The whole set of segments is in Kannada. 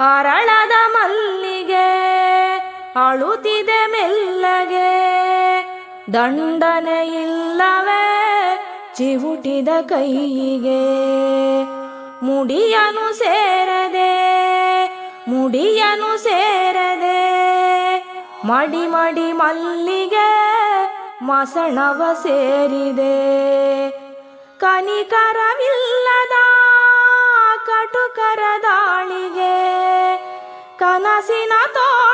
ಅರಳದ ಮಲ್ಲಿಗೆ, ಅಳುತ್ತಿದೆ ಮೆಲ್ಲಗೆ. ದಂಡನೆ ಇಲ್ಲವೇ, ಚಿವುಟಿದ ಕೈಗೆ ಮುಡಿಯನು ಸೇರದೆ ಮುಡಿಯನು ಸೇರದೆ. ಮಡಿ ಮಡಿ ಮಲ್ಲಿಗೆ, ಮಸಣವ ಸೇರಿದೆ. ಕನಿಕರವಿಲ್ಲದ ಕಟುಕರ ದಾಳಿಗೆ ಕನಸಿನ ತೋಟವೇ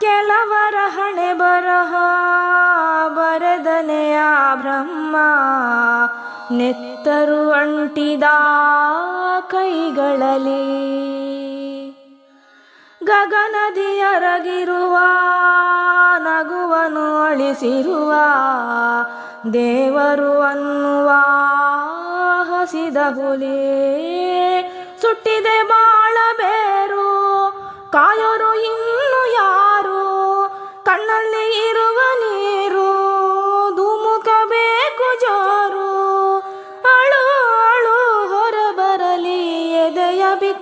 ಕೆಲವರ ಹಣೆ ಬರಹ, ಬರೆದನೆಯ ಬ್ರಹ್ಮ, ನೆತ್ತರು ಅಂಟಿದ ಕೈಗಳಲ್ಲಿ. ಗಗನದಿಯರಗಿರುವ ನಗುವನು ಅಳಿಸಿರುವ, ದೇವರು ಅನ್ನುವ ಹಸಿದ ಹುಲಿ. ಸುಟ್ಟಿದೆ ಬಾಳಬೇರು ಕಾಯೋರು ಇನ್ನು ಯಾರು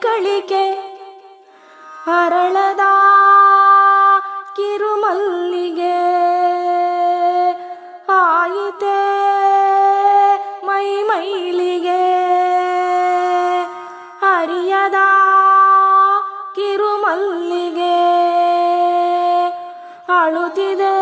ಕಳಿಕೆ ಅರಳದ ಕಿರುಮಲ್ಲಿಗೆ ಆಯಿತೆ ಮೈ ಮೈಲಿಗೆ ಅರಿಯದ ಕಿರುಮಲ್ಲಿಗೆ ಅಳುತ್ತಿದೆ